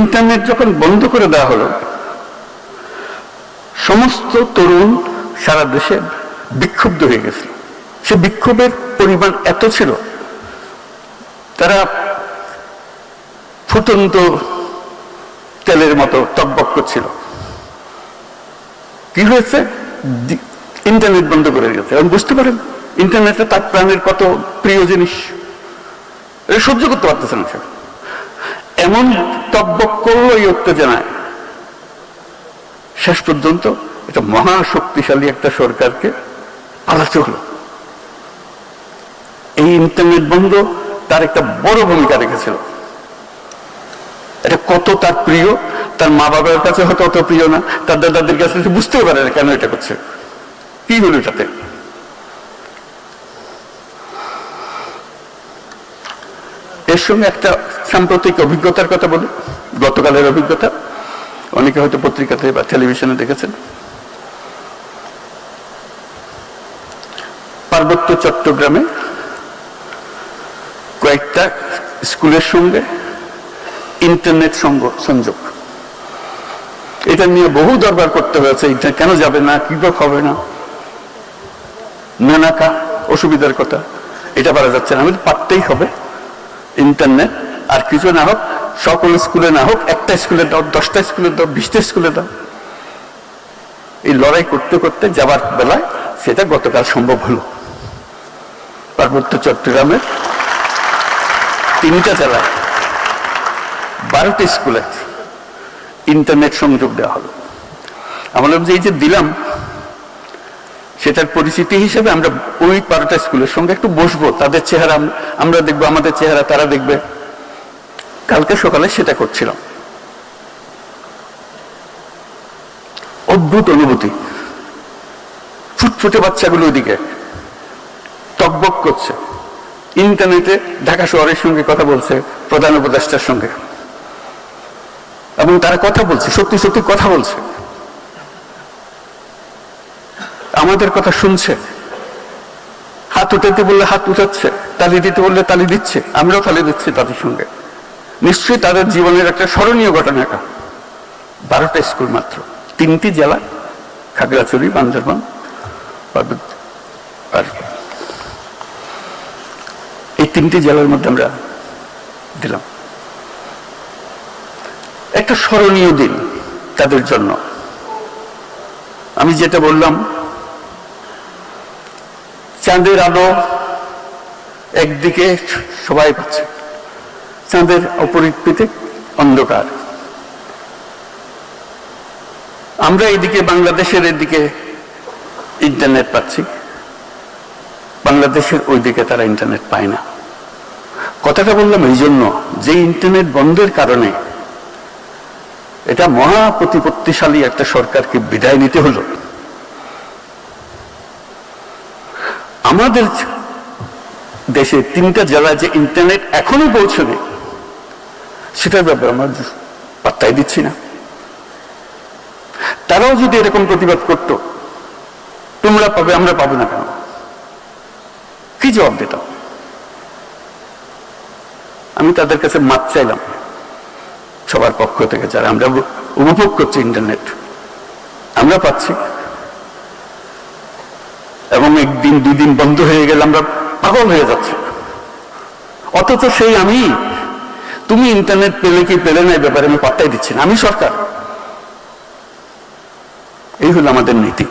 Internet যখন বন্ধ করে দেওয়া হলো, সমস্ত তরুণ সারা দেশে বিক্ষুব্ধ হয়ে গেছিল। সে বিক্ষোভের পরিমাণ এত ছিল, তারা ফুটন্ত তেলের মতো টকবক করছিল। কি হয়েছে? ইন্টারনেট বন্ধ করে দিয়েছে। এবং বুঝতে পারেন ইন্টারনেটটা তার প্রাণের কত প্রিয় জিনিস সহ্য করতে পারতেছে না সে। এমন টকবক করল এই উত্তেজনায়। শেষ পর্যন্ত এটা মহা শক্তিশালী একটা সরকারকে পালাতে হলো। এই ইন্টারনেট বন্ধ তার একটা বড় ভূমিকা রেখেছিল। এটা কত তার প্রিয়, তার মা বাবার কাছে হয়তো অত প্রিয় না, তার দাদাদের কাছে বুঝতেও পারে না কেন এটা করছে। কি হলো এটাতে? এর সঙ্গে একটা সাম্প্রতিক অভিজ্ঞতার কথা বলি, গতকালের অভিজ্ঞতা। অনেকে হয়তো পত্রিকাতে বা টেলিভিশনে দেখেছেন। পার্বত্য চট্টগ্রামে কয়েকটা স্কুলের সঙ্গে ইন্টারনেট সংযোগ। এটা নিয়ে বহু দরবার করতে হয়েছে, এটা কেন যাবে না, কি বা হবে না? নানাকা অসুবিধার কথা। এটা পারা যাচ্ছে না আমাদের পারতেই হবে। ইন্টারনেট আর কিছু না হোক, সকল স্কুলে না হোক, একটা স্কুলে দাও, দশটা স্কুলে দাও, বিশটা স্কুলে দাও। এই লড়াই করতে করতে যাবার বেলায় সেটা গতকাল সম্ভব হলো। পার্বত্য চট্টগ্রামের তিনটা জেলায় বারোটা স্কুলে ইন্টারনেট সংযোগ দেওয়া হলো। আমরা যে এই যে দিলাম সেটার পরিচিতি হিসেবে আমরা ওই বারোটা স্কুলের সঙ্গে একটু বসবো। তাদের চেহারা আমরা দেখব, আমাদের চেহারা তারা দেখবে। কালকে সকালে সেটা করছিলাম। অদ্ভুত অনুভূতি। ফুটফুটে বাচ্চাগুলো ওইদিকে। টকবক করছে। ইন্টারনেটে ঢাকা শহরের সঙ্গে কথা বলছে, প্রধান উপদেষ্টার সঙ্গে। এবং তারা কথা বলছে, সত্যি সত্যি কথা বলছে। আমাদের কথা শুনছে। হাত উঠাতে বললে হাত উঠাচ্ছে, তালি দিতে বললে তালি দিচ্ছে, আমরাও তালি দিচ্ছি তাদের সঙ্গে। নিশ্চয়ই তাদের জীবনের একটা স্মরণীয় ঘটনা এটা। বারোটা স্কুল মাত্র, তিনটি জেলা, খাগড়াছড়ি, বান্দরবান আর এই তিনটি জেলার মধ্যে আমরা দিলাম। একটা স্মরণীয় দিন তাদের জন্য। আমি যেটা বললাম চাঁদের আলো একদিকে সবাই পাচ্ছে। চাঁদের অপরিকৃতে অন্ধকার। আমরা এদিকে বাংলাদেশের এদিকে ইন্টারনেট পাচ্ছি। বাংলাদেশের ওইদিকে তারা ইন্টারনেট পায় না। কথাটা বললাম এই জন্য যে ইন্টারনেট বন্ধের কারণে এটা মহা প্রতিপত্তিশালী একটা সরকারকে বিদায় নিতে হলো। আমাদের দেশে তিনটা জেলায় যে ইন্টারনেট এখনও পৌঁছবে, সেটার ব্যাপারে আমরা পাত্তাই দিচ্ছি না। তারাও যদি এরকম প্রতিবাদ করত, তোমরা পাবে, আমরা পাবো না কেন? কি জবাব দিতাম? আমি তাদের কাছে মাপ চাইলাম, সবার পক্ষ থেকে যারা। আমরা উপভোগ করছি ইন্টারনেট আমরা পাচ্ছি। একদিন দুই দিন বন্ধ হয়ে গেলে আমরা পাগল হয়ে যাচ্ছি। অথচ সেই আমি, তুমি ইন্টারনেট পেলে কি পেলে না এই ব্যাপারে আমি পাত্তাই দিচ্ছি না। আমি সরকার। এই হলো আমাদের নীতি।